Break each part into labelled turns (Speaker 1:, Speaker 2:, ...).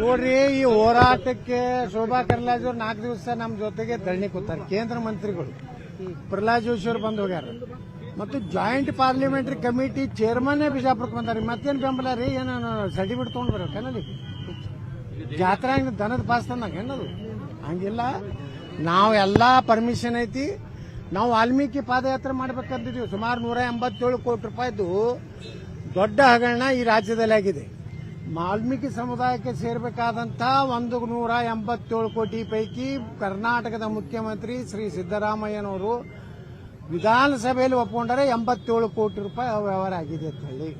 Speaker 1: ನೋಡ್ರಿ, ಈ ಹೋರಾಟಕ್ಕೆ ಶೋಭಾ ಕರ್ಲಾಜ್ ಅವ್ರು ನಾಲ್ಕು ದಿವಸ ನಮ್ಮ ಜೊತೆಗೆ ಧರಣಿ ಕೂತಾರೆ. ಕೇಂದ್ರ ಮಂತ್ರಿಗಳು. ಪ್ರಹ್ಲಾದ್ ಜೋಶಿ ಅವರು ಬಂದು ಹೋಗ್ಯಾರ. ಮತ್ತು ಜಾಯಿಂಟ್ ಪಾರ್ಲಿಮೆಂಟರಿ ಕಮಿಟಿ ಚೇರ್ಮನ್ ಬಿಜಾಪುರಕ್ಕೆ ಬಂದಾರೆ. ಮತ್ತೇನು ಬೆಂಬಲ ರೀ? ಏನೋ ಸರ್ಟಿಫಿಕೇಟ್ ತೊಗೊಂಡು ಬರ್ಬೇಕನಲ್ಲಿ ಜಾತ್ರೆ ಹಂಗೆ ದನದ ಪಾಸ್ ತಂದಾಗ ಏನದು ಹಂಗಿಲ್ಲ. ನಾವು ಎಲ್ಲ ಪರ್ಮಿಷನ್ ಐತಿ. ನಾವು ವಾಲ್ಮೀಕಿ ಪಾದಯಾತ್ರೆ ಮಾಡ್ಬೇಕಂತಿದೀವಿ ಸುಮಾರು ನೂರ ಎಂಬತ್ತೇಳು ಕೋಟಿ ರೂಪಾಯಿದು ದೊಡ್ಡ ಹಗರಣ ಈ ರಾಜ್ಯದಲ್ಲಿ ಆಗಿದೆ. ವಾಲ್ಮೀಕಿ ಸಮುದಾಯಕ್ಕೆ ಸೇರಬೇಕಾದಂಥ ಒಂದು ನೂರ ಎಂಬತ್ತೇಳು ಕೋಟಿ ಪೈಕಿ ಕರ್ನಾಟಕದ ಮುಖ್ಯಮಂತ್ರಿ ಶ್ರೀ ಸಿದ್ದರಾಮಯ್ಯನವರು ವಿಧಾನಸಭೆಯಲ್ಲಿ ಒಪ್ಕೊಂಡರೆ ಎಂಬತ್ತೇಳು ಕೋಟಿ ರೂಪಾಯಿ ವ್ಯವಹಾರ ಆಗಿದೆ ಅಂತ ಹೇಳಿ.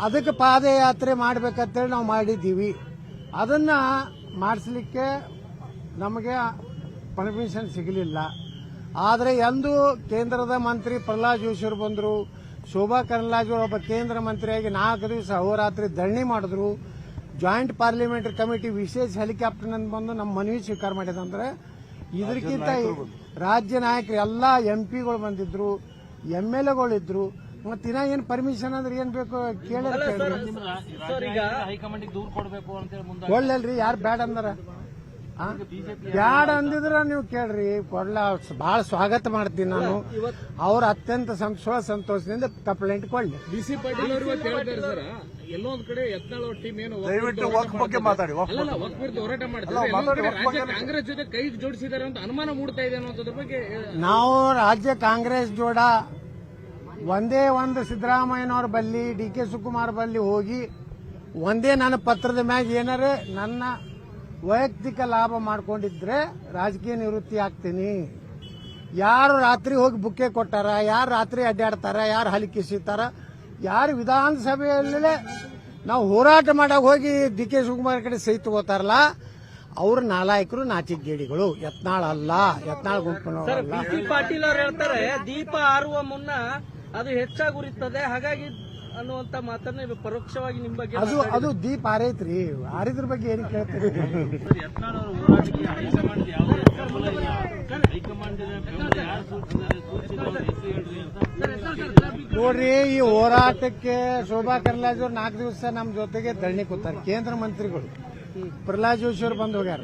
Speaker 1: ಅದಕ್ಕೆ ಪಾದಯಾತ್ರೆ ಮಾಡ್ಬೇಕಂತೇಳಿ ನಾವು ಮಾಡಿದ್ದೀವಿ. ಅದನ್ನ ಮಾಡಿಸ್ಲಿಕ್ಕೆ ನಮಗೆ ಪರ್ಮಿಷನ್ ಸಿಗಲಿಲ್ಲ. ಆದರೆ ಎಂದು ಕೇಂದ್ರದ ಮಂತ್ರಿ ಪ್ರಹ್ಲಾದ್ ಜೋಶಿಯವರು ಬಂದರು ಶೋಭಾ ಕರಂದ್ಲಾಜೆ ಅವರು ಒಬ್ಬ ಕೇಂದ್ರ ಮಂತ್ರಿಯಾಗಿ ನಾಲ್ಕು ದಿವಸ ಅಹೋರಾತ್ರಿ ಧರಣಿ ಮಾಡಿದ್ರು. ಜಾಯಿಂಟ್ ಪಾರ್ಲಿಮೆಂಟರಿ ಕಮಿಟಿ ವಿಶೇಷ ಹೆಲಿಕಾಪ್ಟರ್ನಿಂದ ಬಂದು ನಮ್ಮ ಮನವಿ ಸ್ವೀಕಾರ ಮಾಡಿದಂದ್ರೆ ಇದಕ್ಕಿಂತ ರಾಜ್ಯ ನಾಯಕರು ಎಲ್ಲ ಎಂ ಪಿಗಳು ಬಂದಿದ್ರು ಎಂ ಎಲ್ ಎಗಳಿದ್ರು ಮತ್ತೆ ಇನ್ನ ಏನ್ ಪರ್ಮಿಷನ್ ಅಂದ್ರೆ ಏನ್ ಬೇಕು ಕೇಳಿ
Speaker 2: ಹೈಕಮಾಂಡ್ ದೂರ ಕೊಡಬೇಕು ಅಂತ
Speaker 1: ಕೊಡ್ಲಲ್ರಿ ಯಾರು ಬ್ಯಾಡ್ ಅಂದಾರ? ಬ್ಯಾಡ ಅಂದಿದ್ರ ನೀವು ಕೇಳ್ರಿ ಕೊಡ್ಲ ಬಹಳ ಸ್ವಾಗತ ಮಾಡ್ತೀನಿ ನಾನು. ಅವ್ರ ಅತ್ಯಂತ ಸಂತೋಷ ಸಂತೋಷದಿಂದ ಕಂಪ್ಲೇಂಟ್ ಕೊಡ್ಲಿ.
Speaker 2: ಬಿಸಿ ಪಾಟೀಲ್ ಎಲ್ಲೋ ಒಂದ್ ಕಡೆ ಯತ್ನಾಳ್ ಟೀಮ್ ಏನು
Speaker 3: ದಯವಿಟ್ಟು ವಕ್ ಬಗ್ಗೆ ಮಾತಾಡಿ
Speaker 2: ಹೋರಾಟ ಮಾಡ್ತಾರೆ. ಕಾಂಗ್ರೆಸ್ ಜೊತೆ ಕೈ ಜೋಡಿಸಿದ್ದಾರೆ ಅಂತ ಅನುಮಾನ ಮೂಡ್ತಾ ಇದೆ ಅನ್ನೋದ್ರ ಬಗ್ಗೆ
Speaker 1: ನಾವು ರಾಜ್ಯ ಕಾಂಗ್ರೆಸ್ ಜೋಡ ಒಂದೇ ಒಂದು ಸಿದ್ದರಾಮಯ್ಯನವ್ರ ಬಲ್ಲಿ ಡಿ ಕೆ ಸುಕುಮಾರ್ ಬಲ್ಲಿ ಹೋಗಿ ಒಂದೇ ನನ್ನ ಪತ್ರದ ಮ್ಯಾಗ ಏನಾರ ನನ್ನ ವೈಯಕ್ತಿಕ ಲಾಭ ಮಾಡ್ಕೊಂಡಿದ್ರೆ ರಾಜಕೀಯ ನಿವೃತ್ತಿ ಆಗ್ತೀನಿ. ಯಾರು ರಾತ್ರಿ ಹೋಗಿ ಬುಕ್ಕೆ ಕೊಟ್ಟಾರ ಯಾರು ರಾತ್ರಿ ಅಡ್ಡಾಡ್ತಾರ ಯಾರು ಹಲಿಕಿಸಿತಾರ ಯಾರು ವಿಧಾನಸಭೆಯಲ್ಲೇ ನಾವು ಹೋರಾಟ ಮಾಡಕ್ಕೆ ಹೋಗಿ ಡಿ ಕೆ ಶಿವಕುಮಾರ್ ಕಡೆ ಸಹಿ ತಗೋತಾರಲ್ಲ ಅವ್ರ ನಾಲಾಯಕರು ನಾಚಿಗೇಡಿಗಳು ಯತ್ನಾಳ್ ಅಲ್ಲ ಯತ್ನಾಳ್ ಗುಂಪು
Speaker 4: ಬಿ ಪಾಟೀಲ್ ಅವ್ರು ಹೇಳ್ತಾರೆ ದೀಪ ಆರುವ ಮುನ್ನ ಅದು ಹೆಚ್ಚಾಗಿ ಉರಿತದೆ ಹಾಗಾಗಿ ಅನ್ನುವಂತ ಮಾತನ್ನ ಪರೋಕ್ಷವಾಗಿ ನಿಮ್ ಬಗ್ಗೆ
Speaker 1: ಅದು ಅದು ದೀಪ ಆರೈತ್ರಿ ಆರಿದ್ರ ಬಗ್ಗೆ ಏನು ಕೇಳ್ತೀರಿ?
Speaker 2: ಯತ್ನಾಳ್ ಅವರ ಹೋರಾಟಕ್ಕೆ ಹೈಕಮಾಂಡ್ ಯಾವುದೇ ಬೆಂಬಲ ಇಲ್ಲ. ಹೈಕಮಾಂಡ್ ಬೆಂಬಲ ಯಾರು ಸೂಚಿಸಿದ್ದಾರೆ? ಸೂಚಿಸಿದ್ದಾರೆ ಹೇಳ್ರಿ ಅಂತ.
Speaker 1: ನೋಡ್ರಿ ಈ ಹೋರಾಟಕ್ಕೆ ಶೋಭಾ ಕರ್ಲಾಜ್ ಅವ್ರು ನಾಲ್ಕು ದಿವಸ ನಮ್ಮ ಜೊತೆಗೆ ಧರಣಿ ಕೂತಾರೆ ಕೇಂದ್ರ ಮಂತ್ರಿಗಳು. ಪ್ರಹ್ಲಾದ್ ಜೋಶಿ ಅವ್ರು ಬಂದು ಹೋಗ್ಯಾರ.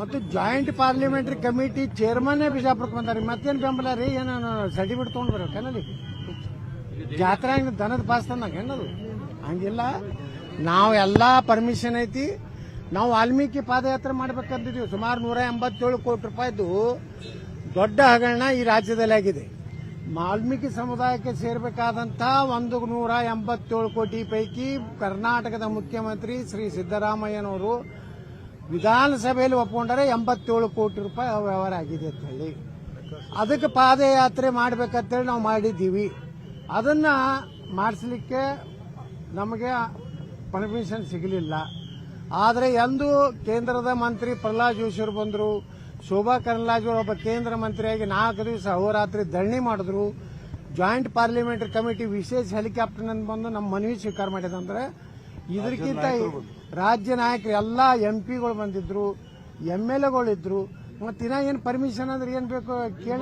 Speaker 1: ಮತ್ತು ಜಾಯಿಂಟ್ ಪಾರ್ಲಿಮೆಂಟರಿ ಕಮಿಟಿ ಚೇರ್ಮನ್ ಬಿಜಾಪುರಕ್ಕೆ ಬಂದಾರೆ. ಮತ್ತೇನು ಬೆಂಬಲ ರೀ? ಏನೋ ಸರ್ಟಿಫಿಕೇಟ್ ತೊಗೊಂಡು ಬರ್ಬೇಕನಲ್ಲಿ ಜಾತ್ರೆ ಹಂಗ ದನದ ಪಾಸ್ ತಂದಂಗ ಏನದು ಹಂಗಿಲ್ಲ. ನಾವು ಎಲ್ಲ ಪರ್ಮಿಷನ್ ಐತಿ. ನಾವು ವಾಲ್ಮೀಕಿ ಪಾದಯಾತ್ರೆ ಮಾಡ್ಬೇಕಂತಿದೀವಿ ಸುಮಾರು ನೂರ ಎಂಬತ್ತೇಳು ಕೋಟಿ ರೂಪಾಯಿದು ದೊಡ್ಡ ಹಗರಣ ಈ ರಾಜ್ಯದಲ್ಲಿ ಆಗಿದೆ. ವಾಲ್ಮೀಕಿ ಸಮುದಾಯಕ್ಕೆ ಸೇರಬೇಕಾದಂಥ ಒಂದು ನೂರ ಎಂಬತ್ತೇಳು ಕೋಟಿ ಪೈಕಿ ಕರ್ನಾಟಕದ ಮುಖ್ಯಮಂತ್ರಿ ಶ್ರೀ ಸಿದ್ದರಾಮಯ್ಯನವರು ವಿಧಾನಸಭೆಯಲ್ಲಿ ಒಪ್ಕೊಂಡರೆ ಎಂಬತ್ತೇಳು ಕೋಟಿ ರೂಪಾಯಿ ವ್ಯವಹಾರ ಆಗಿದೆ ಅಂತ ಹೇಳಿ. ಅದಕ್ಕೆ ಪಾದಯಾತ್ರೆ ಮಾಡ್ಬೇಕಂತೇಳಿ ನಾವು ಮಾಡಿದ್ದೀವಿ. ಅದನ್ನ ಮಾಡಿಸ್ಲಿಕ್ಕೆ ನಮಗೆ ಪರ್ಮಿಷನ್ ಸಿಗಲಿಲ್ಲ. ಆದರೆ ಎಂದು ಕೇಂದ್ರದ ಮಂತ್ರಿ ಪ್ರಹ್ಲಾದ್ ಜೋಶಿ ಅವರು ಬಂದರು ಶೋಭಾ ಕರಂದ್ಲಾಜೆ ಅವರು ಒಬ್ಬ ಕೇಂದ್ರ ಮಂತ್ರಿಯಾಗಿ ನಾಲ್ಕು ದಿವಸ ಅಹೋರಾತ್ರಿ ಧರಣಿ ಮಾಡಿದ್ರು. ಜಾಯಿಂಟ್ ಪಾರ್ಲಿಮೆಂಟರಿ ಕಮಿಟಿ ವಿಶೇಷ ಹೆಲಿಕಾಪ್ಟರ್ನಿಂದ ಬಂದು ನಮ್ಮ ಮನವಿ ಸ್ವೀಕಾರ ಮಾಡಿದಂದ್ರೆ ಇದಕ್ಕಿಂತ ರಾಜ್ಯ ನಾಯಕರು ಎಲ್ಲ ಎಂ ಪಿಗಳು ಬಂದಿದ್ರು ಎಂ ಎಲ್ ಎಗಳಿದ್ರು ಮತ್ತೆ ಇನ್ನ ಏನು ಪರ್ಮಿಷನ್ ಅಂದ್ರೆ ಏನ್ ಬೇಕು ಕೇಳ